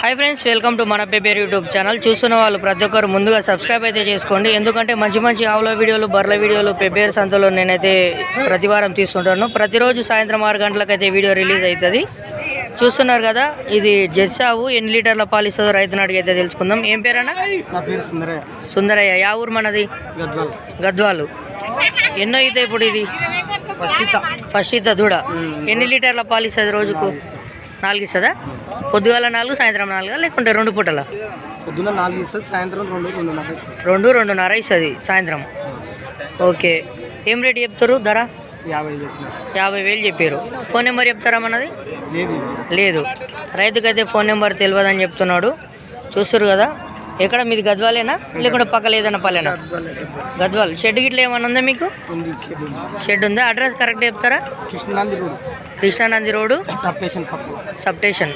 Hi friends welcome to మన paper YouTube channel చూస్తున్న వాళ్ళు ప్రతి ఒక్కరు ముందుగా సబ్స్క్రైబ్ అయితే చేసుకోండి. ఎందుకంటే మంచి మంచి ఆవుల వీడియోలు బర్రెల వీడియోలు పెబ్బేరు సంతలో నేనైతే ప్రతి వారం తీసుకుంటాను ప్రతిరోజు సాయంత్రం ఆరు గంటలకైతే వీడియో రిలీజ్ అవుతుంది. చూస్తున్నారు కదా ఇది జెస్సావు ఎన్ని లీటర్ల పాలు ఇస్తుందో రైతుని అడిగైతే తెలుసుకుందాం. ఏం పేరన్నా? సుందరయ్య. సుందరయ్య. యా ఊరు మనది? గద్వాల్. గద్వాలు. ఎన్నో అయితే ఇప్పుడు ఇది? ఫస్ట్ ఈత. దూడ. ఎన్ని లీటర్ల పాలు ఇస్తుంది రోజుకు? నాలుగు ఇస్తుందా పొద్దుగాల నాలుగు సాయంత్రం నాలుగా లేకుంటే రెండు పూటల? పొద్దున్న నాలుగు ఇస్తుంది సాయంత్రం రెండు రెండున్నర ఇస్తుంది. రెండు రెండున్నర ఇస్తుంది సాయంత్రం. ఓకే. ఏం రేట్ చెప్తారు ధర? యాభై యాభై వేలు చెప్పారు ఫోన్ నెంబర్ చెప్తారా మనది. లేదు. రైతుకైతే ఫోన్ నెంబర్ తెలియదని చెప్తున్నాడు. చూస్తారు కదా? ఎక్కడ? మీది గద్వాలేనా? లేకుంటే పక్కల ఏదైనా పల్లెనా? గద్వాల్. షెడ్ గిట్ల ఏమన్నా ఉందా మీకు? షెడ్ ఉంది. అడ్రస్ కరెక్ట్ చెప్తారా? కృష్ణాంది రోడ్. కృష్ణానంది పక్కల. సబ్ స్టేషన్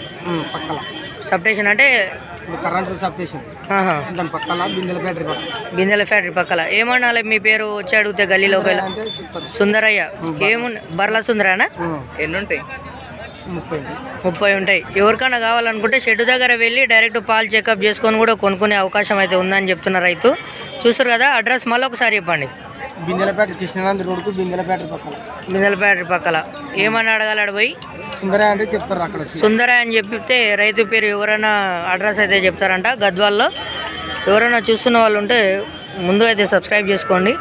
సబ్ స్టేషన్ అంటే కరెంటు దాని పక్కల బిందెల బ్యాటరీ పక్కల బిందెల ఫ్యాక్టరీ పక్కల. ఏమనాలి? మీ పేరు వచ్చి అడిగితే గల్లీలో సుందరయ్య ఏముంది బర్ల సుందరనా? ఉమ్, ఎన్ని ఉంటాయి ముప్పై. ముప్పై ఉంటాయి. ఎవరికైనా కావాలనుకుంటే షెడ్ దగ్గర వెళ్ళి డైరెక్ట్ పాలు చెకప్ చేసుకొని కూడా కొనుక్కునే అవకాశం అయితే ఉందని చెప్తున్న రైతు. చూసారు కదా అడ్రస్ మళ్ళీ ఒకసారి చెప్పండి. బిందెల బ్యాటరీ కృష్ణానంది రోడ్కు బిందెల బ్యాటరీ పక్కల బిందెల ఫ్యాక్టరీ పక్కల. ఏమని అడగాలి పోయి? సుందరయ్య అంటే చెప్తారు అక్కడ వచ్చి. సుందర అని చెప్తే రైతు పేరు ఎవరైనా అడ్రస్ అయితే చెప్తారంట గద్వాల్లో. ఎవరైనా చూస్తున్న వాళ్ళు ఉంటే ముందు అయితే సబ్స్క్రైబ్ చేసుకోండి.